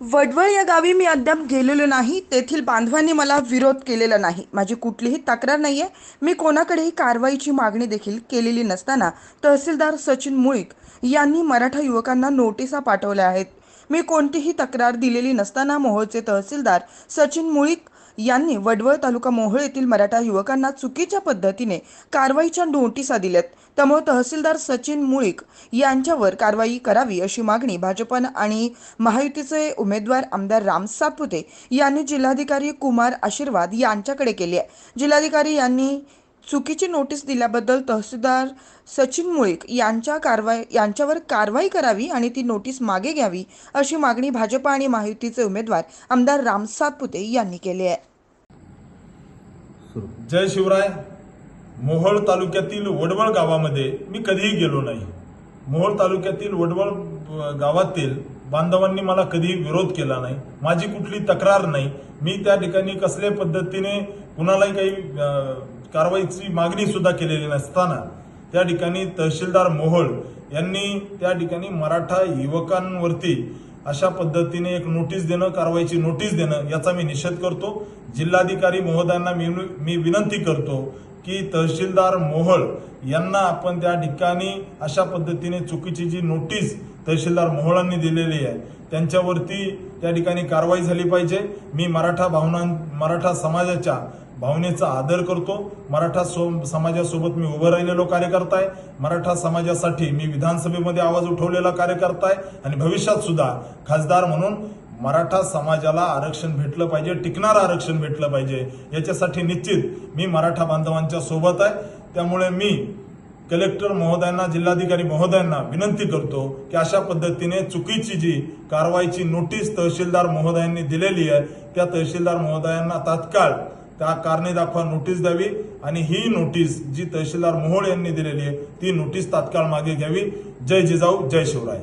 वडवळ या गावी मी अद्याप गेलेलो नाही. तेथील बांधवांनी मला विरोध केलेला नाही. माझी कुठलीही तक्रार नाही आहे मी कोणाकडेही कारवाईची मागणी देखील केलेली नसताना तहसीलदार सचिन मुळीक यांनी मराठा युवकांना नोटिसा पाठवल्या आहेत. मी कोणतीही तक्रार दिलेली नसताना मोहोळचे तहसीलदार सचिन मुळीक यांनी वडवळ तालुका मोहोळ येथील मराठा युवकांना चुकीच्या पद्धतीने कारवाईच्या नोटिसा दिल्यात. त्यामुळे तहसीलदार सचिन मुळीक यांच्यावर कारवाई करावी अशी मागणी भाजपनं आणि महायुतीचे उमेदवार आमदार राम सापुते यांनी जिल्हाधिकारी कुमार आशीर्वाद यांच्याकडे केली आहे. जिल्हाधिकारी यांनी चुकीची नोटीस दिल्याबद्दल तहसीलदार सचिन मुळीक यांच्या कारवाई यांच्यावर कारवाई करावी आणि ती नोटीस मागे घ्यावी अशी मागणी भाजपा आणि महायुतीचे उमेदवार आमदार राम सातपुते यांनी केली आहे. जय शिवराय. मोहोळ तालुक्यातील वडवळ गावामध्ये मी कधीही गेलो नाही. मोहोळ तालुक्यातील वडवळ गावातील बांधवांनी मला कधीही विरोध केला नाही. माझी कुठली तक्रार नाही. मी त्या ठिकाणी कसल्या पद्धतीने कुणालाही काही कारवाईची मागणी सुद्धा केलेली नसताना त्या ठिकाणी तहसीलदार मोहोळ यांनी त्या ठिकाणी मराठा युवकांवरती अशा पद्धतीने एक नोटीस देणं कारवाईची नोटीस देणं याचा मी निषेध करतो. जिल्हाधिकारी महोदयांना मी मी विनंती करतो की तहसीलदार मोहोळ यांना आपण त्या ठिकाणी अशा पद्धतीने चुकीची जी नोटीस तहसीलदार मोहोळांनी दिलेली आहे त्यांच्यावरती त्या ठिकाणी कारवाई झाली पाहिजे. मी मराठा भावना मराठा समाजाच्या भावनेचा आदर करतो. मराठा सो समाजासोबत मी उभं राहिलेलो कार्यकर्ता आहे मराठा समाजासाठी मी विधानसभेमध्ये आवाज उठवलेला कार्यकर्ता आहे आणि भविष्यात सुद्धा खासदार म्हणून मराठा समाजाला आरक्षण भेटलं पाहिजे टिकणारं आरक्षण भेटलं पाहिजे. याच्यासाठी निश्चित मी मराठा बांधवांच्या सोबत आहे त्यामुळे मी कलेक्टर महोदयांना जिल्हाधिकारी महोदयांना विनंती करतो की अशा पद्धतीने चुकीची जी कारवाईची नोटीस तहसीलदार महोदयांनी दिलेली आहे त्या तहसीलदार महोदयांना तात्काळ त्या कारणे दाखवा नोटीस द्यावी आणि ही नोटीस जी तहसीलदार मोहोळ यांनी दिलेली आहे ती नोटीस तात्काळ मागे घ्यावी. जय जिजाऊ जय शिवराय.